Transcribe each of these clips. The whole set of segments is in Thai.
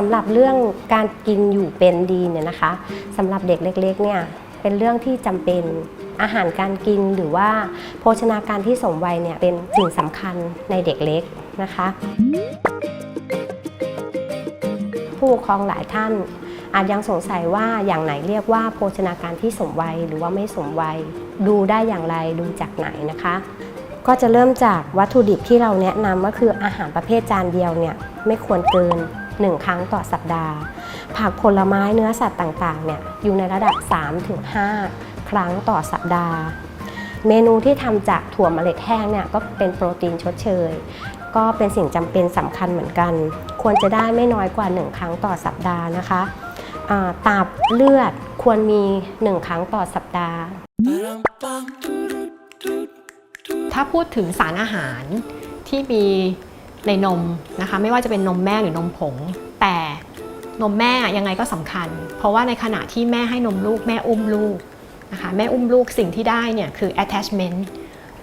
สำหรับเรื่องการกินอยู่เป็นดีเนี่ยนะคะสำหรับเด็กเล็กๆเนี่ยเป็นเรื่องที่จำเป็นอาหารการกินหรือว่าโภชนาการที่สมวัยเนี่ยเป็นสิ่งสำคัญในเด็กเล็กนะคะ ผู้ปกครองหลายท่านอาจยังสงสัยว่าอย่างไหนเรียกว่าโภชนาการที่สมวัยหรือว่าไม่สมวัย ดูได้อย่างไรดูจากไหนนะคะ ก็จะเริ่มจากวัตถุดิบที่เราแนะนำก็คืออาหารประเภทจานเดียวเนี่ยไม่ควรเกิน 1 ครั้งต่อสัปดาห์ ผักผลไม้เนื้อสัตว์ต่างๆเนี่ยอยู่ในระดับ 3-5 ครั้งต่อสัปดาห์ เมนูที่ทำจากถั่วเมล็ดแห้งเนี่ยก็เป็นโปรตีนชดเชย ก็เป็นสิ่งจำเป็นสำคัญเหมือนกัน ควรจะได้ไม่น้อยกว่า 1 ครั้งต่อสัปดาห์นะคะตับเลือดควรมี 1 ครั้งต่อสัปดาห์ ถ้าพูดถึงสารอาหารที่มี ในนมนะคะ ไม่ว่าจะเป็นนมแม่หรือนมผง แต่นมแม่ยังไงก็สำคัญ เพราะว่าในขณะที่แม่ให้นมลูกแม่อุ้มลูกนะคะแม่อุ้มลูกสิ่งที่ได้เนี่ยคือ attachment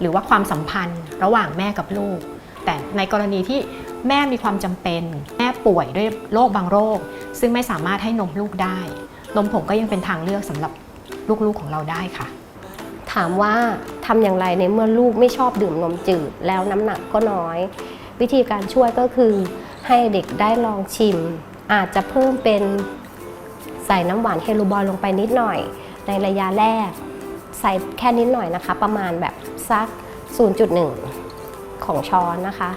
หรือว่าความสัมพันธ์ระหว่างแม่กับลูก แต่ในกรณีที่แม่มีความจำเป็น แม่ป่วยด้วยโรคบางโรค ซึ่งไม่สามารถให้นมลูกได้ นมผงก็ยังเป็นทางเลือกสำหรับลูกๆของเราได้ค่ะ ถามว่าทำอย่างไรในเมื่อลูกไม่ชอบดื่มนมจืดแล้วน้ำหนักก็น้อย วิธีการช่วยก็คือให้เด็กได้ลองชิม อาจจะเพิ่มเป็นใส่น้ำหวานเฮลูบอยลงไปนิดหน่อย ในระยะแรก ใส่แค่นิดหน่อยนะคะ ประมาณแบบสัก 0.1 ของช้อนนะคะ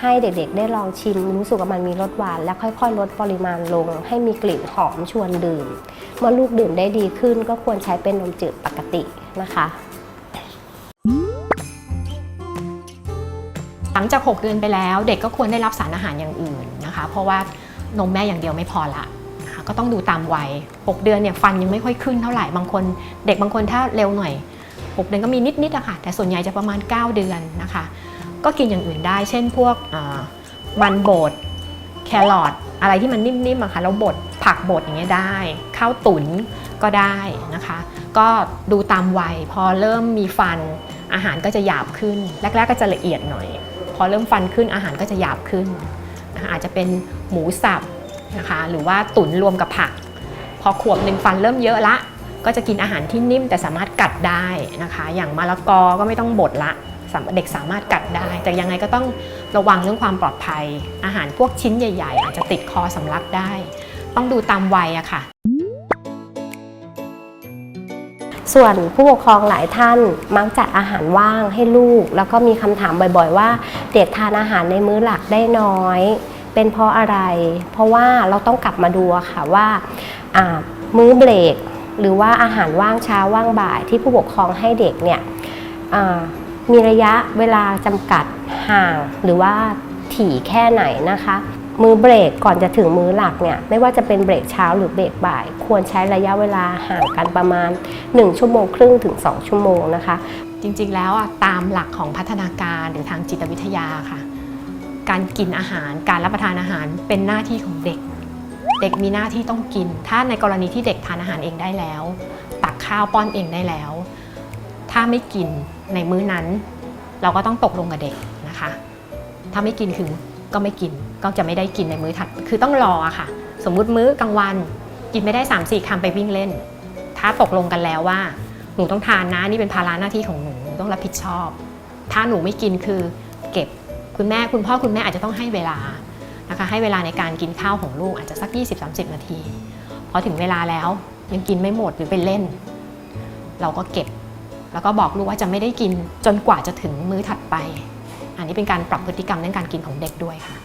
ให้เด็กๆได้ลองชิมรู้สึกว่ามันมีรสหวาน และค่อยๆ ลดปริมาณลง ให้มีกลิ่นหอมชวนดื่ม เมื่อลูกดื่มได้ดีขึ้นก็ควรใช้เป็นนมจืดปกตินะคะ ลังจาก 6 เดือนไปแล้ว เด็กก็ควรได้รับสารอาหารอย่างอื่นนะคะ เพราะว่านมแม่อย่างเดียวไม่พอละนะคะก็ต้องดูตามวัย 6 เดือนเนี่ยฟันยังไม่ค่อยขึ้นเท่าไหร่บางคน เด็กบางคนถ้าเร็วหน่อย 6 เดือนก็มีนิดๆอะค่ะแต่ส่วนใหญ่จะประมาณ 9 เดือนนะคะ ก็กินอย่างอื่นได้ เช่นพวกมันบดแครอทอะไรที่มันนิ่มๆอะค่ะแล้วบดผักบดอย่างเงี้ยได้ ข้าวตุ๋นก็ได้นะคะ ก็ดูตามวัยพอเริ่มมีฟันอาหารก็จะหยาบขึ้น แรก ๆ ก็จะละเอียดหน่อย พอเริ่มฟันขึ้นอาหารก็จะหยาบขึ้น อาจจะเป็นหมูสับนะคะหรือว่าตุ๋นรวมกับผัก พอขวบหนึ่งฟันเริ่มเยอะละ ก็จะกินอาหารที่นิ่มแต่สามารถกัดได้นะคะ อย่างมะละกอก็ไม่ต้องบดละเด็กสามารถกัดได้ แต่ยังไงก็ต้องระวังเรื่องความปลอดภัย อาหารพวกชิ้นใหญ่ ๆ อาจจะติดคอสำลักได้ ต้องดูตามวัยอะค่ะ ส่วนผู้ปกครองหลายท่านมักจัดอาหารว่างให้ลูก แล้วก็มีคำถามบ่อยๆ ว่าเด็กทานอาหารในมื้อหลักได้น้อย เป็นเพราะอะไร เพราะว่าเราต้องกลับมาดูค่ะว่ามื้อเบรกหรือว่าอาหารว่างเช้าว่างบ่ายที่ผู้ปกครองให้เด็กเนี่ยมีระยะเวลาจำกัดห่างหรือว่าถี่แค่ไหนนะคะ มือเบรกก่อนจะถึงมือหลักเนี่ยไม่ว่าจะเป็นเบรกเช้าหรือเบรกบ่าย ควรใช้ระยะเวลาห่างกันประมาณ 1 ชั่วโมงครึ่งถึง 2 ชั่วโมงนะคะ จริงๆแล้วอะตามหลักของพัฒนาการหรือทางจิตวิทยาค่ะ การกินอาหารการรับประทานอาหารเป็นหน้าที่ของเด็ก เด็กมีหน้าที่ต้องกิน ถ้าในกรณีที่เด็กทานอาหารเองได้แล้ว ตักข้าวป้อนเองได้แล้ว ถ้าไม่กินในมื้อนั้น เราก็ต้องตกลงกับเด็กนะคะ ถ้าไม่กินคือ ก็ไม่กินก็จะไม่ได้กินในมื้อถัดคือต้องรออะค่ะ สมมุติมื้อกลางวัน กินไม่ได้3ามสี่คำไปวิ่งเล่น ถ้าตกลงกันแล้วว่า หนูต้องทานนะนี่เป็นภาระหน้าที่ของหนูหนูต้องรับผิดชอบ ถ้าหนูไม่กินคือเก็บคุณแม่คุณพ่อคุณแม่อาจจะต้องให้เวลานะคะให้เวลาในการกินข้าวของลูกอาจจะสัก 20-30 นาทีพอถึงเวลาแล้วยังกินไม่หมดหรือไปเล่น เราก็เก็บ แล้วก็บอกลูกว่าจะไม่ได้กินจนกว่าจะถึงมื้อถัดไป นี้เป็นการปรับพฤติกรรมเรื่องการกินของเด็กด้วยค่ะ